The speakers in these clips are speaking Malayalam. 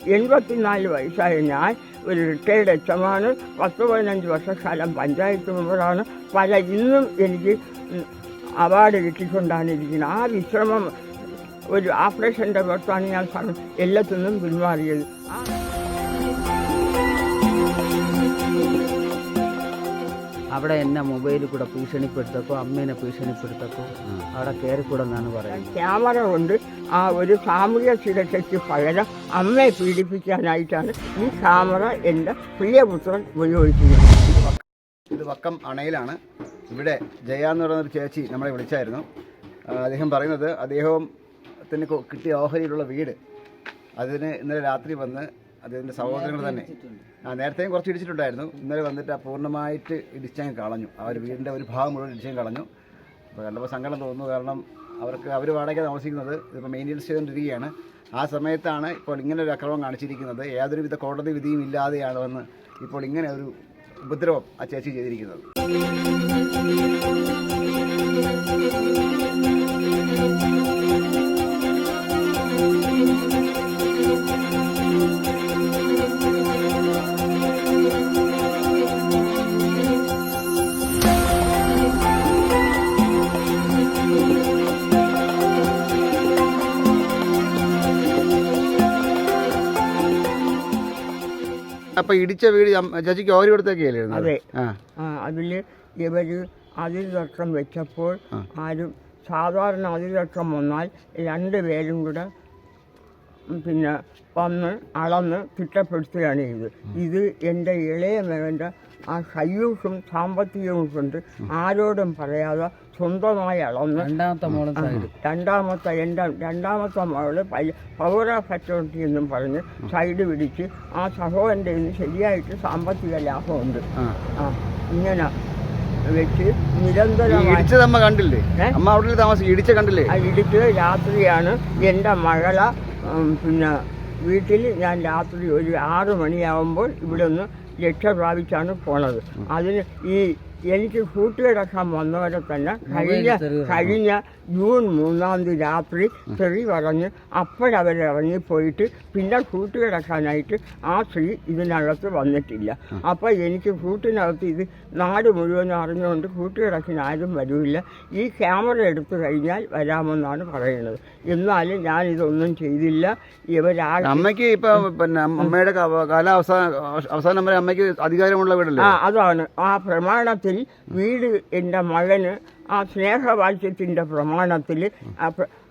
എൺപത്തിനാല് വയസ്സായ ഞാൻ ഒരു റിട്ടയർഡ് എച്ചമാണ് പത്ത് പതിനഞ്ച് വർഷക്കാലം പഞ്ചായത്ത് മെമ്പറാണ്. പല ഇന്നും എനിക്ക് അവാർഡ് കിട്ടിക്കൊണ്ടാണ് ഇരിക്കുന്നത്. ആ വിശ്രമം ഒരു ഓപ്പറേഷന്റെ പുറത്താണ് ഞാൻ എല്ലാത്തിനും പിന്മാറിയത് അവിടെ എന്നെ മൊബൈലിൽ കൂടെ ഭീഷണിപ്പെടുത്തക്കോ അമ്മേനെ ഭീഷണിപ്പെടുത്തക്കോ അവിടെ കയറിക്കൂടെന്നാണ് പറയുന്നത്. ക്യാമറ കൊണ്ട് ആ ഒരു സാമൂഹ്യ സുരക്ഷയ്ക്ക് പകരം അമ്മയെ പീഡിപ്പിക്കാനായിട്ടാണ് ഈ ക്യാമറ എന്റെ പ്രിയപുത്രൻ ഉപയോഗിക്കുന്നത്. ഇത് വക്കം അണയിലാണ്. ഇവിടെ ജയ എന്ന് പറയുന്ന ഒരു ചേച്ചി നമ്മളെ വിളിച്ചായിരുന്നു. അദ്ദേഹം പറയുന്നത് അദ്ദേഹത്തിന് കിട്ടിയ ഓഹരിയിലുള്ള വീട് അതിന് ഇന്നലെ രാത്രി വന്ന് അദ്ദേഹത്തിന്റെ സഹോദരങ്ങൾ തന്നെ. ആ നേരത്തെയും കുറച്ച് ഇടിച്ചിട്ടുണ്ടായിരുന്നു. ഇന്നലെ വന്നിട്ട് പൂർണമായിട്ട് ഇടിച്ചങ്ങ് കളഞ്ഞു. ആ ഒരു വീടിന്റെ ഒരു ഭാഗം മുഴുവൻ ഇടിച്ചങ്ങ് കളഞ്ഞു. അപ്പോൾ കണ്ടപ്പോൾ സങ്കടം തോന്നുന്നു. കാരണം അവർക്ക് അവർ വാടക താമസിക്കുന്നത് ഇപ്പോൾ മെയിന്റെനൻസ് ചെയ്തുകൊണ്ടിരിക്കുകയാണ് ആ സമയത്താണ് ഇപ്പോൾ ഇങ്ങനെ ഒരു അക്രമം കാണിച്ചിരിക്കുന്നത്. യാതൊരുവിധ കോടതി വിധിയും ഇല്ലാതെയാണ് വന്ന് ഇപ്പോൾ ഇങ്ങനെ ഒരു ഉപദ്രവം ആ ചേച്ചി ചെയ്തിരിക്കുന്നത്. അപ്പൊ ഇടിച്ച വീട് ചേച്ചിക്ക് ഓരി കൊടുത്തൊക്കെയല്ലേ അതെ. അതിൽ ഇവർ അതിർതക്കം വെച്ചപ്പോൾ ആരും സാധാരണ അതിർതക്കം വന്നാൽ രണ്ടുപേരും കൂടെ പിന്നെ വന്ന് അളന്ന് തിട്ടപ്പെടുത്തുകയാണ് ചെയ്തത്. ഇത് എന്റെ ഇളയ മകന്റെ ആ സയ്യൂസും സാമ്പത്തികവും കൊണ്ട് ആരോടും പറയാതെ സ്വന്തമായി അളന്ന് രണ്ടാമത്തെ മോൾ രണ്ടാമത്തെ എന്റെ രണ്ടാമത്തെ പവർ പൗര ഫെറ്റോറിറ്റി എന്നും പറഞ്ഞ് സൈഡ് പിടിച്ച് ആ സഹോദരന്റെ ശരിയായിട്ട് സാമ്പത്തിക ലാഭമുണ്ട്. ആ. ഇങ്ങനെ വെച്ച് നിരന്തരം നിരന്തരമായി അമ്മ കണ്ടില്ലേ? അമ്മ അവിടെ ഇടിച്ച കണ്ടില്ലേ? ആ ഇടിച്ച് രാത്രിയാണ് എന്റെ മകള പിന്നെ വീട്ടിൽ ഞാൻ രാത്രി ഒരു ആറ് മണിയാവുമ്പോൾ ഇവിടെ നിന്ന് രക്ഷ പ്രാപിച്ചാണ് പോണത്. അതിന് ഈ എനിക്ക് കൂട്ടുകിടക്കാൻ വന്നവരെ തന്നെ കഴിഞ്ഞ കഴിഞ്ഞ ജൂൺ മൂന്നാം തീയതി രാത്രി ചെറി പറഞ്ഞ് അപ്പോഴവർ ഇറങ്ങിപ്പോയിട്ട് പിന്നെ കൂട്ടുകിടക്കാനായിട്ട് ആ സ്ത്രീ ഇതിനകത്ത് വന്നിട്ടില്ല. അപ്പോൾ എനിക്ക് കൂട്ടിനകത്ത് ഇത് നാട് മുഴുവൻ അറിഞ്ഞുകൊണ്ട് കൂട്ടുകിടക്കിന് ആരും വരില്ല. ഈ ക്യാമറ എടുത്തു കഴിഞ്ഞാൽ വരാമെന്നാണ് പറയുന്നത്. എന്നാലും ഞാൻ ഇതൊന്നും ചെയ്തില്ല. ഇവരാ അമ്മയ്ക്ക് ഇപ്പൊ പിന്നെ അമ്മയുടെ ക- കാല അവസാന അവസാനം വരെ അമ്മയ്ക്ക് അധികാരമുള്ള വീടല്ലേ? ആ അതാണ്. ആ പ്രമാണത്തിൽ വീട് എന്റെ മകന് ആ സ്നേഹവാക്യത്തിന്റെ പ്രമാണത്തിൽ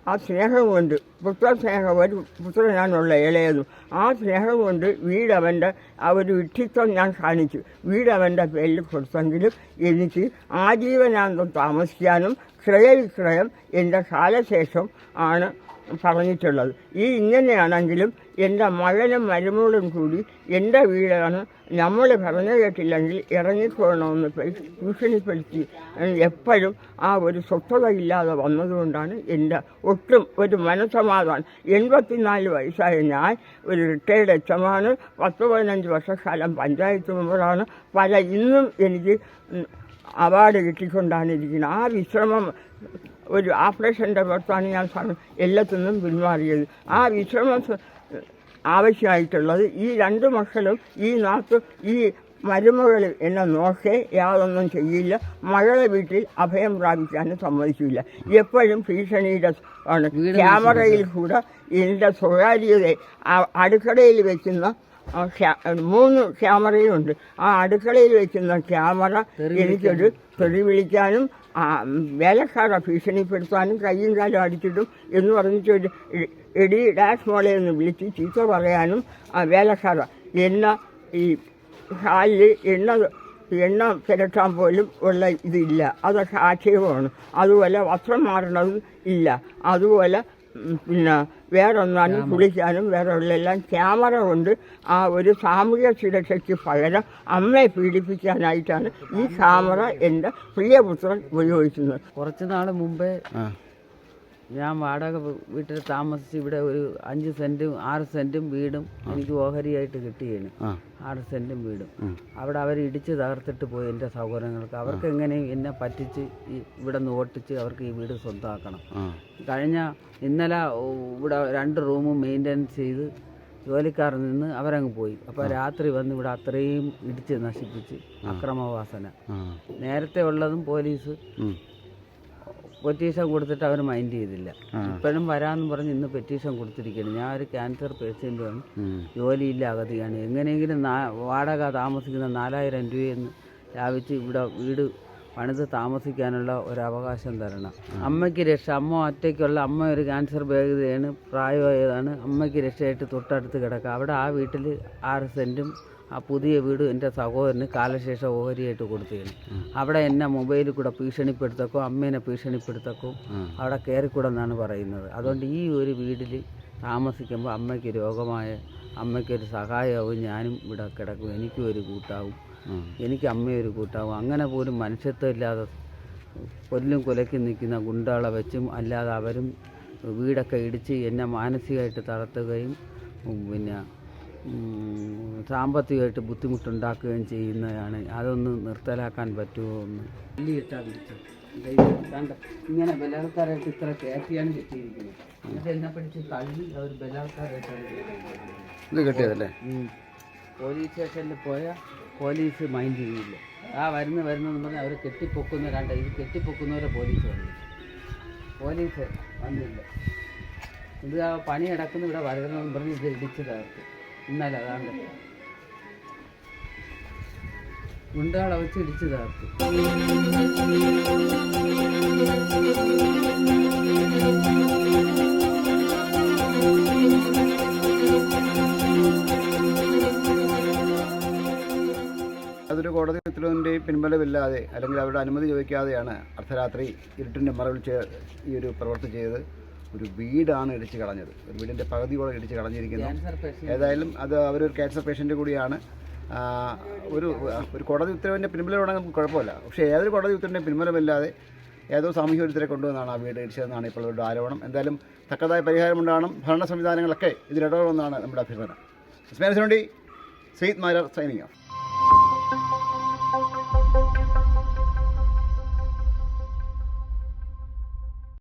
ആ സ്നേഹം കൊണ്ട് പുത്ര സ്നേഹം ഒരു പുത്രനാണുള്ള ഇളയതും. ആ സ്നേഹം കൊണ്ട് വീടവന്റെ ആ ഒരു വിഡ്ഢിത്വം ഞാൻ കാണിച്ചു. വീടവന്റെ പേരിൽ കൊടുത്തെങ്കിലും എനിക്ക് ആജീവനാന്തം താമസിക്കാനും ക്രയവിക്രയം എന്റെ കാലശേഷം ആണ് പറഞ്ഞിട്ടുള്ളത്. ഈ ഇങ്ങനെയാണെങ്കിലും എന്റെ മകനും മരുമോളും കൂടി എന്റെ വീടാണ്. നമ്മൾ പറഞ്ഞു കേട്ടില്ലെങ്കിൽ ഇറങ്ങിപ്പോകണമെന്ന് ഭീഷണിപ്പെടുത്തി. എപ്പോഴും ആ ഒരു സ്വസ്ഥത ഇല്ലാതെ വന്നതുകൊണ്ടാണ് എന്റെ ഒട്ടും ഒരു മനസ്സമാധാനം. എൺപത്തിനാല് വയസ്സായ ഞാൻ ഒരു റിട്ടയർഡ് എച്ചമാണ് പത്ത് പതിനഞ്ച് വർഷക്കാലം പഞ്ചായത്ത് മെമ്പറാണ്. പല ഇന്നും എനിക്ക് അവാർഡ് കിട്ടിക്കൊണ്ടാണ് ഇരിക്കുന്നത്. ആ വിശ്രമം ഒരു ഓപ്പറേഷന്റെ പുറത്താണ് ഞാൻ എല്ലാത്തിൽ നിന്നും പിന്മാറിയത് ആ വിശ്രമം ആവശ്യമായിട്ടുള്ളത് ഈ രണ്ട് മക്കളും ഈ നാത്ത് ഈ മരുമകൾ എന്നെ നോക്കേ യാതൊന്നും ചെയ്യില്ല. മകളെ വീട്ടിൽ അഭയം പ്രാപിക്കാനും സമ്മതിക്കില്ല എപ്പോഴും ഭീഷണിയുടെ ആണ്. ക്യാമറയിൽ കൂടെ എന്റെ സ്വകാര്യതയെ ആ അടുക്കളയിൽ വെക്കുന്ന ക്യാ- മൂന്ന് ക്യാമറയുണ്ട്. ആ അടുക്കളയിൽ വെക്കുന്ന ക്യാമറ എനിക്കൊരു തെറി വിളിക്കാനും ആ, വേലക്കാരെ ഭീഷണിപ്പെടുത്താനും കയ്യും കാലും അടിച്ചിട്ടും എന്ന് പറഞ്ഞിട്ട് ഒരു എടി ഡാഷ് മോളെ എന്ന് വിളിച്ച് ചീത്ത പറയാനും വേലക്കാര എണ്ണ ഈ ഹാലിൽ എണ്ണ എണ്ണ പുരട്ടാൻ പോലും ഉള്ള ഇതില്ല. അതൊക്കെ ആക്ഷേപമാണ്. അതുപോലെ വസ്ത്രം മാറണതും ഇല്ല. അതുപോലെ പിന്നെ വേറെ ഒന്നാനും കുളിക്കാനും വേറെ ഉള്ളെല്ലാം ക്യാമറ കൊണ്ട് ആ ഒരു സാമൂഹ്യ സുരക്ഷയ്ക്ക് പകരം അമ്മയെ പീഡിപ്പിക്കാനായിട്ടാണ് ഈ ക്യാമറ എന്റെ പ്രിയപുത്രൻ ഉപയോഗിക്കുന്നത്. കുറച്ച് നാൾ മുമ്പേ ഞാൻ വാടക വീട്ടിൽ താമസിച്ച് ഇവിടെ ഒരു അഞ്ച് സെന്റും ആറ് സെന്റും വീടും എനിക്ക് ഓഹരിയായിട്ട് കിട്ടിയേനു. ആറ് സെന്റും വീടും. അവിടെ അവർ ഇടിച്ച് തകർത്തിട്ട് പോയി എന്റെ സഹോദരങ്ങൾക്ക്. അവർക്ക് എങ്ങനെയും എന്നെ പറ്റിച്ച് ഇവിടെ നിന്ന് ഓട്ടിച്ച് അവർക്ക് ഈ വീട് സ്വന്തമാക്കണം കഴിഞ്ഞ ഇന്നലെ ഇവിടെ രണ്ട് റൂമും മെയിന്റെനൻസ് ചെയ്ത് ജോലിക്കാർ നിന്ന് അവരങ്ങ് പോയി. അപ്പോൾ രാത്രി വന്ന് ഇവിടെ അത്രയും ഇടിച്ച് നശിപ്പിച്ച് അക്രമവാസന. നേരത്തെ ഉള്ളതും പോലീസ്. പെറ്റീഷൻ കൊടുത്തിട്ട് അവർ മൈൻഡ് ചെയ്തില്ല. ഇപ്പോഴും വരാമെന്ന് പറഞ്ഞ് ഇന്ന് പെറ്റീഷൻ കൊടുത്തിരിക്കുകയാണ് ഞാൻ ഒരു ക്യാൻസർ പേഷ്യന്റാണ് ഉം. ജോലിയില്ല അഗതിയാണ് എങ്ങനെയെങ്കിലും വാടക താമസിക്കുന്ന നാലായിരം രൂപയെന്ന് ലാഭിച്ച് ഇവിടെ വീട് പണിത് താമസിക്കാനുള്ള ഒരു അവകാശം തരണം അമ്മയ്ക്ക് രക്ഷ. അമ്മ ഒറ്റയ്ക്കുള്ള അമ്മ ഒരു ക്യാൻസർ ബാധിതയാണ്. പ്രായമായതാണ്. അമ്മയ്ക്ക് രക്ഷയായിട്ട് തൊട്ടടുത്ത് കിടക്കുക അവിടെ ആ വീട്ടിൽ ആറ് സെന്റും ആ പുതിയ വീട് എന്റെ സഹോദരന് കാലശേഷ ഓഹരിയായിട്ട് കൊടുത്തിരുന്നു അവിടെ എന്നെ മൊബൈലിൽ കൂടെ ഭീഷണിപ്പെടുത്തക്കോ അമ്മേനെ ഭീഷണിപ്പെടുത്തക്കോ അവിടെ കയറിക്കൂടെന്നാണ് പറയുന്നത്. അതുകൊണ്ട് ഈ ഒരു വീട്ടിൽ താമസിക്കുമ്പോൾ അമ്മയ്ക്ക് രോഗമായ അമ്മയ്ക്കൊരു സഹായമാവും ഞാനും ഇവിടെ കിടക്കും എനിക്കും ഒരു കൂട്ടാവും എനിക്ക് അമ്മയൊരു കൂട്ടാവും. അങ്ങനെ പോലും മനുഷ്യത്വം ഇല്ലാതെ കൊല്ലും കൊലയ്ക്കും നിൽക്കുന്ന ഗുണ്ടകളെ വെച്ചും അല്ലാതെ അവരും വീടൊക്കെ ഇടിച്ച് എന്നെ മാനസികമായിട്ട് തളർത്തുകയും പിന്നെ സാമ്പത്തികമായിട്ട് ബുദ്ധിമുട്ടുണ്ടാക്കുകയും ചെയ്യുന്നതാണ്. അതൊന്ന് നിർത്തലാക്കാൻ പറ്റുമോ എന്ന്? ഇങ്ങനെ ബലാത്കാരമായിട്ട് ഇത്ര കയറ്റിയാണ് കിട്ടിയിരിക്കുന്നത്. എന്നിട്ട് എന്നെ പിടിച്ച് തള്ളി അവർ ബലാത്കാരമായിട്ടാണ് കയറ്റിയിരിക്കുന്നത്. കിട്ടിയതല്ലേ? പോലീസ് സ്റ്റേഷനിൽ പോയാൽ പോലീസ് മൈൻഡ് ചെയ്യില്ല. ആ വരുന്ന വരുന്നെന്ന് പറഞ്ഞാൽ അവർ കെട്ടിപ്പൊക്കുന്ന രണ്ട് ഇത് കെട്ടിപ്പൊക്കുന്നവരെ പോലീസ് വന്നില്ല പോലീസ് വന്നില്ല. ഇത് ആ പണി അടക്കുന്ന ഇവിടെ വരണമെന്ന് പറഞ്ഞ് ഇത് ഇടിച്ച് തകർത്ത് ഇന്നലെ അതാണ്ട്. ഗുണ്ടകളെ വെച്ച് തകർത്ത് അതൊരു കോടതി ഉത്തരവിന്റെ പിൻബലമില്ലാതെ അല്ലെങ്കിൽ അവരുടെ അനുമതി ചോദിക്കാതെയാണ് അർദ്ധരാത്രി ഇരുട്ടിന്റെ മറവിൽ ഈ ഒരു പ്രവൃത്തി ചെയ്ത് ഒരു വീടാണ് ഇടിച്ച് കളഞ്ഞത്. ഒരു വീടിന്റെ പകുതിയോളം ഇടിച്ച് കളഞ്ഞിരിക്കുന്നു. ഏതായാലും അത് അവരൊരു ക്യാൻസർ പേഷ്യന്റ് കൂടിയാണ്. ഒരു ഒരു കോടതി ഉത്തരവിന്റെ പിൻബലമാണെങ്കിൽ നമുക്ക് കുഴപ്പമില്ല. പക്ഷേ ഏതൊരു കോടതി ഉത്തരവിന്റെ പിൻബലമില്ലാതെ ഏതോ സാമൂഹ്യ വിരുദ്ധരെ കൊണ്ടുവന്നാണ് ആ വീട് ഇടിച്ചതെന്നാണ് ഇപ്പോൾ ഒരു ആരോപണം. എന്തായാലും തക്കതായ പരിഹാരമുണ്ടാകണം ഭരണ സംവിധാനങ്ങളൊക്കെ ഇതിലിടപെടുമെന്നാണ് നമ്മുടെ അഭ്യർത്ഥന സ്മേനസിനുണ്ടി സെയ്ദ് മാരർ സൈനിങ് ഓഫ്